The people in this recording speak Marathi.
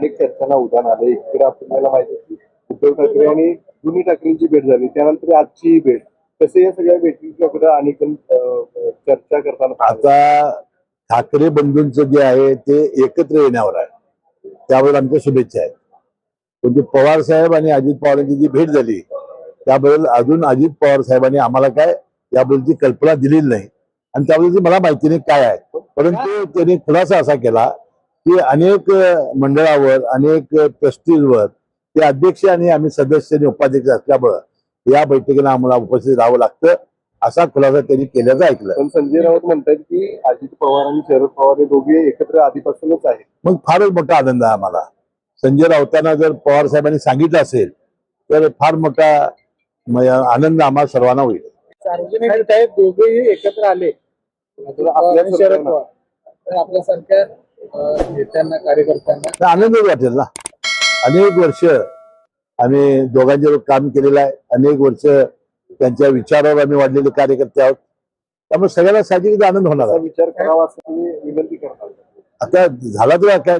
अनेक चर्चांना उदाहरण आलं. इकडे आपल्याला माहिती की उद्धव ठाकरे आणि दोन्ही ठाकरेंची भेट झाली. त्यानंतर आजची भेट. कसे या सगळ्या भेटीकडे अनेक चर्चा करताना आता ठाकरे बंधूंचं जे आहे ते एकत्र येण्यावर आहे. त्याबद्दल आमच्या शुभेच्छा आहेत. म्हणजे पवार साहेब आणि अजित पवारांची जी भेट झाली त्याबद्दल अजून अजित पवार साहेबांनी आम्हाला काय याबद्दलची कल्पना दिलेली नाही. आणि त्याबद्दलची मला माहिती नाही काय आहे. परंतु त्यांनी खुलासा असा केला की अनेक मंडळावर अनेक ट्रस्टीजवर ते अध्यक्ष आणि आम्ही सदस्य आणि उपाध्यक्ष असल्यामुळं या बैठकीला आम्हाला उपस्थित राहावं लागतं असा खुलासा त्यांनी केल्याचं ऐकलं. पण संजय राऊत म्हणतात की अजित पवार आणि शरद पवार हे दोघे एकत्र आधीपासूनच आहेत. मग फारच मोठा आनंद आहे आम्हाला. संजय राऊतांना जर पवार साहेबांनी सांगितलं असेल तर फार मोठा आनंद आम्हाला सर्वांना होईल. सार्वजनिक दोघेही एकत्र आले. आपल्या शरद पवार. आपल्यासारख्या नेत्यांना कार्यकर्त्यांना. आनंदच वाटेल ना. अनेक वर्ष आम्ही दोघांच्या काम केलेलं आहे. अनेक वर्ष त्यांच्या विचारावर आम्ही वाढलेले कार्यकर्ते आहोत. त्यामुळे सगळ्यांना साहजिक आनंद होणार आहे. विचार करावा विनंती करतात आता झाला तर काय